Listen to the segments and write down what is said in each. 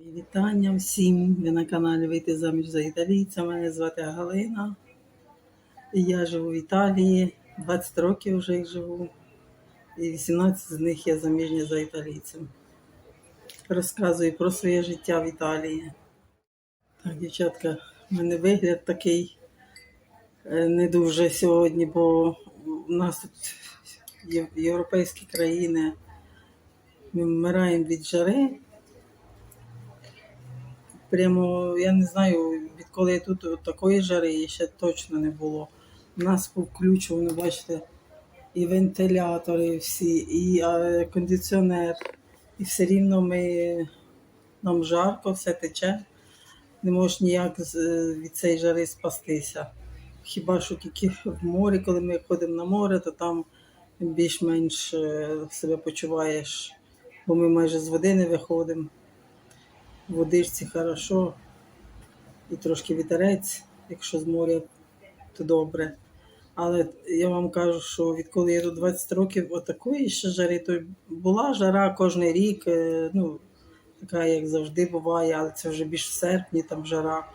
Вітання всім! Ви на каналі Вийти заміж за італійця. Мене звати Галина. Я живу в Італії. 20 років вже їх живу. І 18 з них я заміжня за італійцем. Розказую про своє життя в Італії. Так, дівчатка, в мене вигляд такий е, не дуже сьогодні, бо у нас тут європейські країни. Ми вмираємо від жари. Прямо я не знаю, відколи я тут такої жари ще точно не було. У нас повключено, бачите, і вентилятори всі, і кондиціонер, і все рівно ми нам жарко, все тече. Не можеш ніяк е, від цієї жари спастися. Хіба що тільки в морі, коли ми ходимо на море, то там більш-менш е, себе почуваєш, бо ми майже з води не виходимо. Водичці хорошо, і трошки вітерець, якщо з моря, то добре. Але я вам кажу, що відколи я тут 20 років отакої ще жари, то була жара кожен рік, е, ну, така, як завжди буває, але це вже більш в серпні, там жара,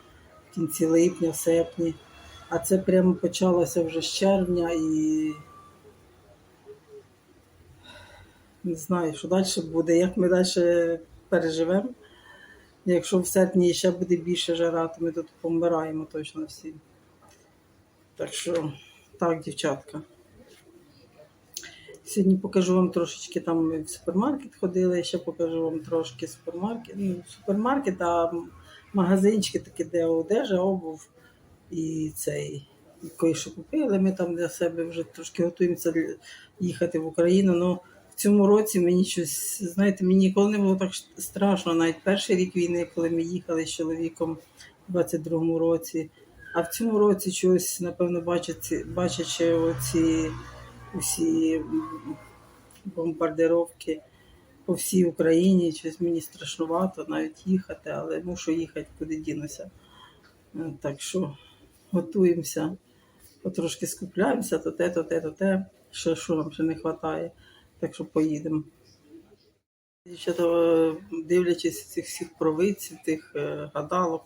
в кінці липня, в серпні. А це прямо почалося вже з червня і не знаю, що далі буде, як ми далі переживемо. Якщо в серпні ще буде більше жара, то ми тут помираємо точно всі. Так що, так, дівчатка. Сьогодні покажу вам трошечки там ми в супермаркет ходили, ще покажу вам трошки супермаркет. Ну, супермаркет, а магазинчики такі, де одежа, обув і цей. І кое-що купили. Ми там для себе вже трошки готуємося їхати в Україну. Ну, цьому році мені щось, знаєте, мені ніколи не було так страшно. Навіть перший рік війни, коли ми їхали з чоловіком у 22-му році. А в цьому році чогось, напевно, бачачи, бачачи оці усі бомбардировки по всій Україні, щось мені страшнувато навіть їхати, але мушу їхати, куди дінуся. Е, Так що готуємося, потрошки скупляємося, то те, то те, то те, що, що нам ще не вистачає. Так що поїдемо. Дівчата, дивлячись цих всіх провидців, тих е, гадалок,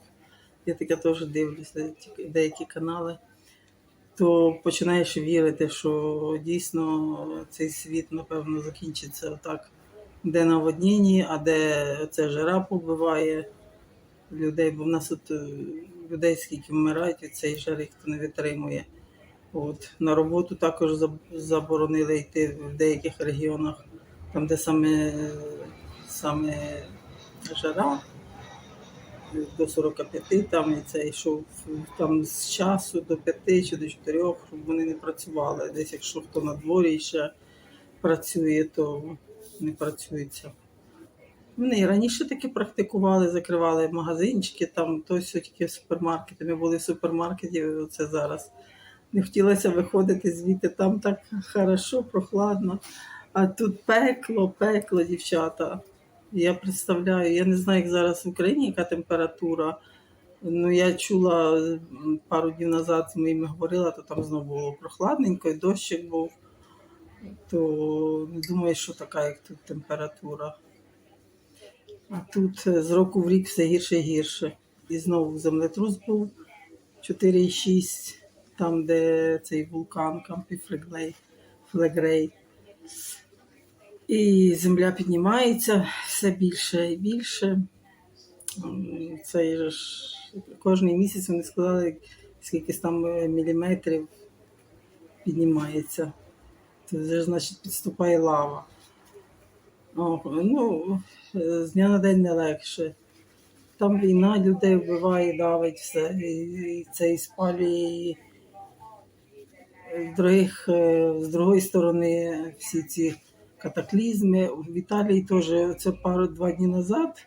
я таке теж дивлюся, деякі канали, то починаєш вірити, що дійсно цей світ, напевно, закінчиться отак, де наводнінні, а де ця жара побиває людей, бо в нас тут е, людей скільки вмирають від цієї жари, хто не витримує. От. На роботу також заборонили йти в деяких регіонах, там, де саме, саме жара до 45, там і це йшов там з часу до 5 чи до 4, щоб вони не працювали. Десь якщо хто на дворі ще працює, то не працюється. Вони і раніше таки практикували, закривали магазинчики, там то тільки в супермаркеті. Ми були в супермаркеті, оце зараз. Не хотілося виходити звідти, там так хорошо, прохладно. А тут пекло, пекло, дівчата. Я представляю, я не знаю, як зараз в Україні яка температура. Ну, я чула пару днів назад з моїми говорила, то там знову було прохладненько, і дощик був. То не думаю, що така, як тут температура. А тут е, з року в рік все гірше і гірше. І знову землетрус був 4,6, там, де цей вулкан Кампі Флегрей. І земля піднімається все більше і більше. Це ж кожен місяць вони сказали, скільки там е, міліметрів піднімається. Це вже значить підступає лава. О, ну, з дня на день не легше. Там війна людей вбиває, давить все. І, це і спалює. З, других, е, з другої сторони всі ці катаклізми. В Італії теж це пару два дні назад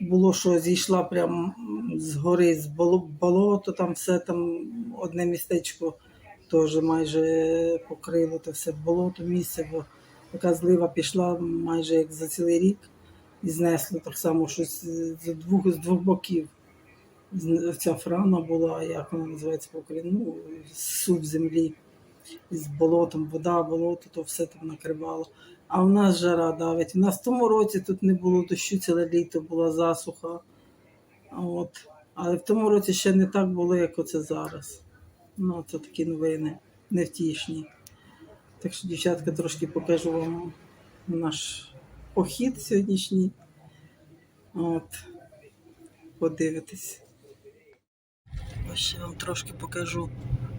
було, що зійшла прямо з гори, з боло- болото, там все там одне містечко теж майже покрило то все болото місце, бо така злива пішла майже як за цілий рік і знесло так само щось з двох, з двох боків. Ця франа була, як вона називається по україну, суп землі з болотом, вода, болото, то все там накривало. А в нас жара давить. У нас в тому році тут не було дощу, ціле літо була засуха. От. Але в тому році ще не так було, як оце зараз. Ну, це такі новини невтішні. Так що, дівчатка, трошки покажу вам наш похід сьогоднішній. От. Подивитись. Ще вам трошки покажу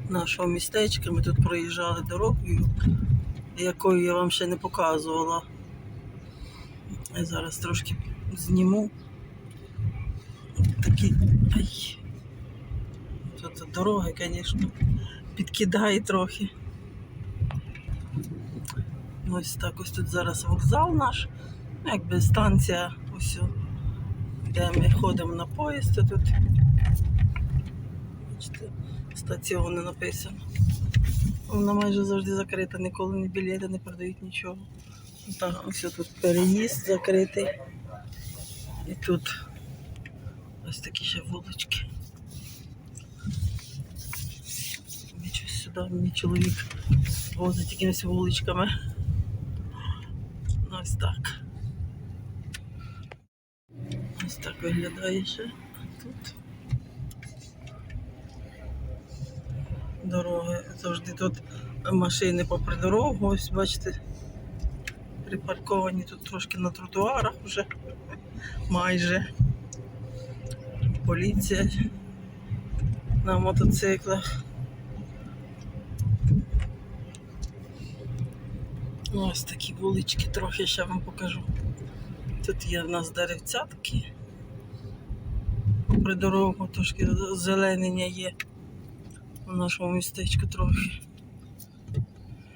нашого містечка. Ми тут проїжджали дорогою, якою я вам ще не показувала. Я зараз трошки зніму. Такі. Ай. Тут дороги, звісно, підкидає трохи. Ось так ось тут зараз вокзал наш, ну, якби станція ось, де ми ходимо на поїзд, то тут бачите, стаціони написано. Вона майже завжди закрита, ніколи не білети не продають нічого. Так, ось тут переїзд закритий. І тут ось такі ще вулички. Нічого сюди мені чоловік возить якимись вуличками. Ось так. Ось так виглядає ще тут. Дороги завжди тут машини попри дорогу. Ось бачите, припарковані тут трошки на тротуарах вже майже. Поліція на мотоциклах. Ось такі вулички трохи ще вам покажу. Тут є в нас деревця такі. Попри дорогу трошки зеленення є у нашому містечку трохи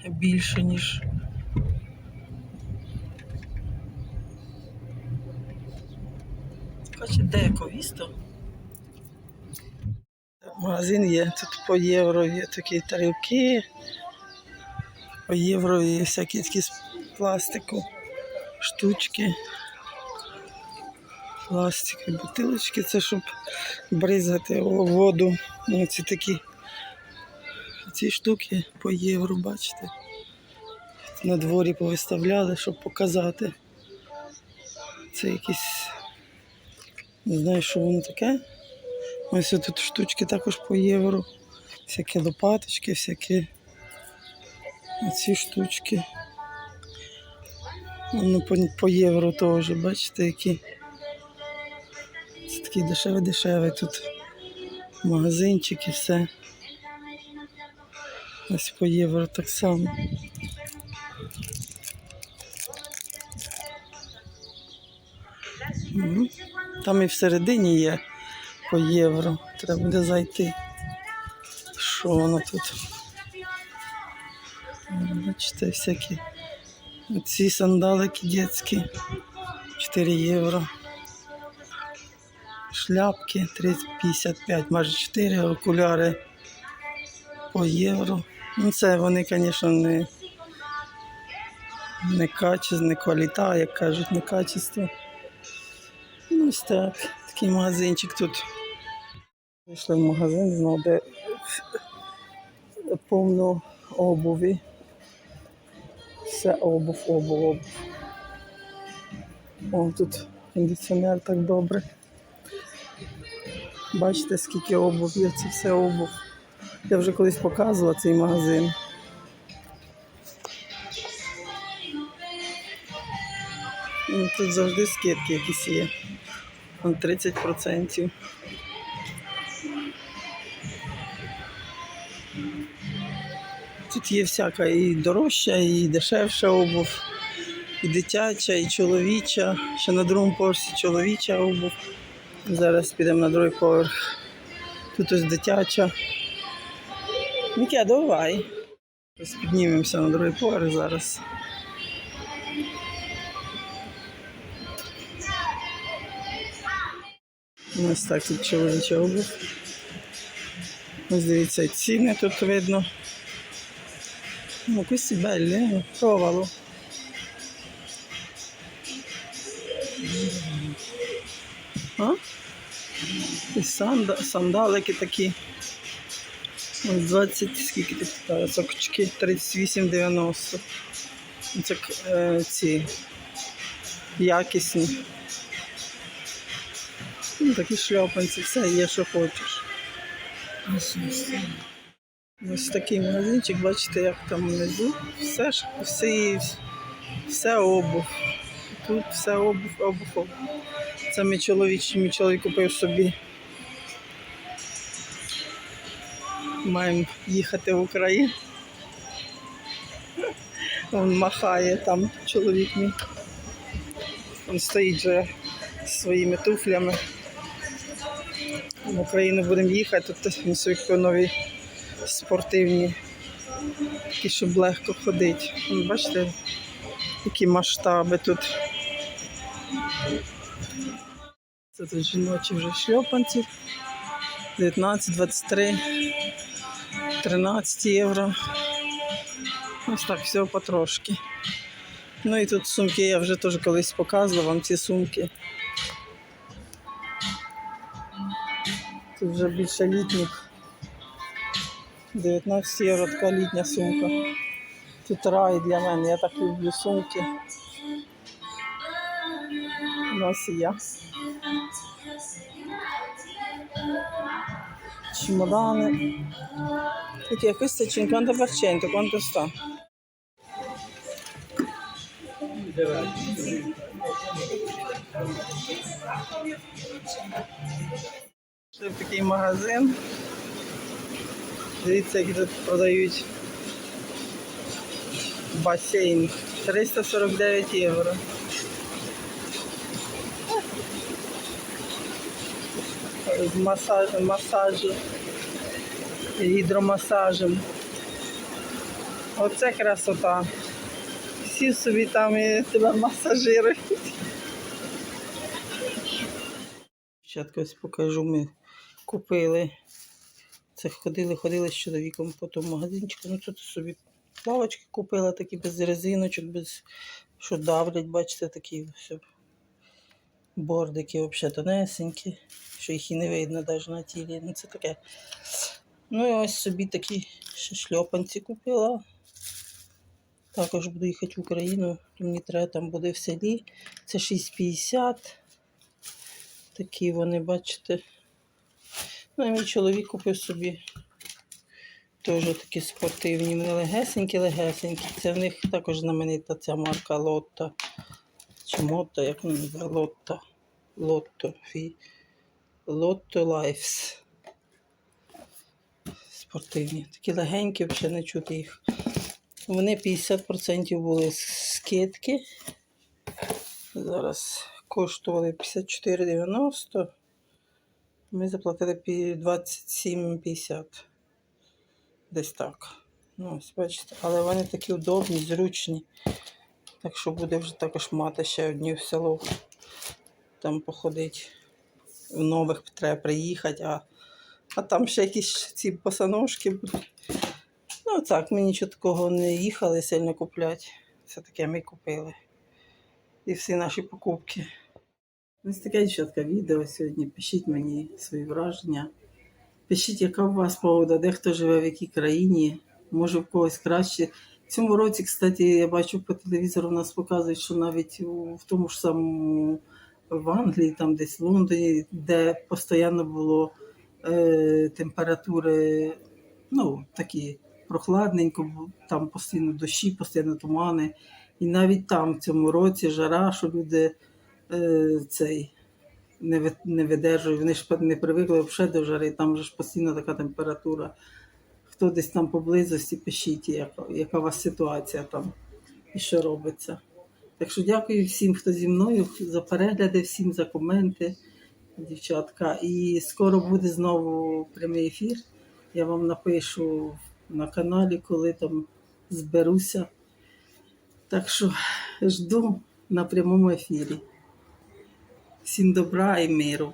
більше, ніж. Хоче деяковісто. Магазин є, тут по євро є такі тарілки, по євро є всякі такі з пластику, штучки, пластикові бутилочки, це щоб бризгати воду. Ну, ці такі ці штуки по євро, бачите. На дворі повиставляли, щоб показати. Це якісь, не знаю, що воно таке. Ось тут штучки також по євро. Всякі лопаточки, всякі ці штучки. Воно по, по євро теж, бачите, які. Це такий дешевий-дешевий тут магазинчик і все. Ось по євро так само. Там і всередині є по євро. Треба буде зайти. Що воно тут? Бачите, всякі. Ці сандалики дітські. 4 євро. Шляпки 3,55, майже 4 окуляри по євро. Ну, це вони, звісно, не, не качество, не кваліта, як кажуть, не качество. Ну, ось так. Такий магазинчик тут. Вийшли в магазин, знову де повно обуві. Все обув, обув, обув. О, тут кондиціонер так добре. Бачите, скільки обув це все обув. Я вже колись показувала цей магазин. Ну, Тут завжди скидки якісь є. 30%. Тут є всяка і дорожча, і дешевша обув, і дитяча, і чоловіча. Ще на другому поверсі чоловіча обув. Зараз підемо на другий поверх. Тут ось дитяча. Міке, давай. Ось піднімемося на другий поверх зараз. Ось так тут чоловіча обув. Ось дивіться, ціни тут видно. Ну, belli, eh? Provalo. А? І санда, сандалики такі. Ось 20, скільки тут сокочки 38,90. Це е, ці якісні. Ну, такі шльопанці, все є, що хочеш. Ось такий магазинчик, бачите, як там внизу. Все ж всі, все обув. Тут все обув, обув. Це мій чоловік, мій чоловік купив собі. Маємо їхати в Україну. Він махає там чоловік мій. Він стоїть вже зі своїми туфлями. В Україну будемо їхати, тут він собі нові спортивні, такі, щоб легко ходити. Бачите, які масштаби тут. Це тут жіночі вже шльопанці. 19, 23, 13 євро. Ось так, всього потрошки. Ну і тут сумки, я вже теж колись показувала вам ці сумки. Тут вже більше літніх. 19 євро така літня сумка. Тут рай для мене, я так люблю сумки. Ось і я. Чемодани. Таке, questo è 50%, quanto sta? Це такий магазин. Дивіться, які тут продають басейн. 349 євро. З масажем, масажі, гідромасажем. Оце красота. Всі собі там тебе масажирують. Спочатку ось покажу, ми купили. Це ходили, ходили з чоловіком по тому магазинчику. Ну тут собі плавочки купила, такі без резиночок, без що давлять, бачите, такі все. Бордики взагалі тонесенькі, що їх і не видно навіть на тілі. Ну це таке. Ну і ось собі такі шльопанці купила. Також буду їхати в Україну, мені треба там буде в селі. Це 6,50. Такі вони, бачите. Ну, і мій чоловік купив собі теж такі спортивні. Вони легесенькі, легесенькі. Це в них також знаменита ця марка Лотта. Чи Мотто, як вона називає? Лотто. Лотто. Лотто Лайфс. Спортивні. Такі легенькі, взагалі не чути їх. Вони 50% були скидки. Зараз коштували 54,90. Ми заплатили 27,50. Десь так. Ну, ось бачите. Але вони такі удобні, зручні. Так що буде вже також мати ще одні в село. Там походити. В нових треба приїхати, а, а там ще якісь ці босоножки будуть. Ну так, ми нічого такого не їхали сильно купляти. Все таке ми купили. І всі наші покупки. Ось таке дівчатка відео сьогодні. Пишіть мені свої враження. Пишіть, яка у вас погода, де хто живе, в якій країні, може в когось краще. В цьому році, кстати, я бачу по телевізору, у нас показують, що навіть в тому ж самому в Англії, там десь в Лондоні, де постійно було е, температури, ну, такі прохладненько, там постійно дощі, постійно тумани. І навіть там в цьому році жара, що люди е, цей не, не видержують, вони ж не привикли взагалі до жари, там же ж постійно така температура. Хто десь там поблизості, пишіть, яка, яка у вас ситуація там і що робиться. Так що дякую всім, хто зі мною, за перегляди, всім за коменти, дівчатка. І скоро буде знову прямий ефір. Я вам напишу на каналі, коли там зберуся. Так що жду на прямому ефірі. Всім добра і миру.